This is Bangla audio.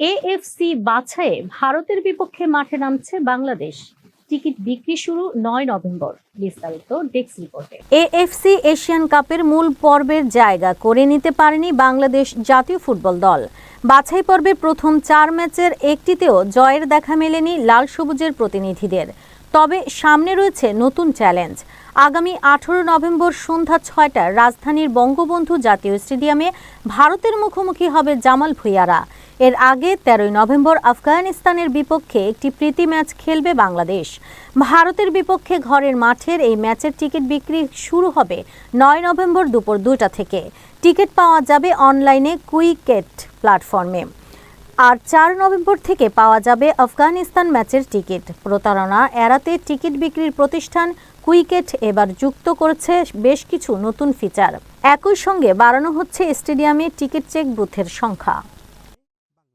এএফসি বাছাইয়ে ভারতের বিপক্ষে মাঠে নামছে বাংলাদেশ। টিকিট বিক্রি শুরু নয় নভেম্বর, বিস্তারিত ডেস্ক রিপোর্টে। এএফসি এশিয়ান কাপের মূল পর্বের জায়গা করে নিতে পারেনি বাংলাদেশ জাতীয় ফুটবল দল। বাছাই পর্বে প্রথম চার ম্যাচের একটিতেও জয়ের দেখা মেলেনি লাল সবুজের প্রতিনিধিদের। তবে সামনে রয়েছে নতুন চ্যালেঞ্জ। আগামী আঠারো নভেম্বর সন্ধ্যা ছয়টায় রাজধানীর বঙ্গবন্ধু জাতীয় স্টেডিয়ামে ভারতের মুখোমুখি হবে জামাল ভুইয়ারা। এর আগে তেরোই নভেম্বর আফগানিস্তানের বিপক্ষে একটি প্রীতি ম্যাচ খেলবে বাংলাদেশ। ভারতের বিপক্ষে ঘরের মাঠের এই ম্যাচের টিকিট বিক্রি শুরু হবে নয় নভেম্বর দুপুর দুটা থেকে। টিকিট পাওয়া যাবে অনলাইনে কুইকেট প্ল্যাটফর্মে। আর চার নভেম্বর থেকে পাওয়া যাবে আফগানিস্তান ম্যাচের টিকিট। প্রতারণা এড়াতে টিকিট বিক্রির প্রতিষ্ঠান কুইকেট এবার যুক্ত করেছে বেশ কিছু নতুন ফিচার। একই সঙ্গে বাড়ানো হচ্ছে স্টেডিয়ামে টিকিট চেক বুথের সংখ্যা।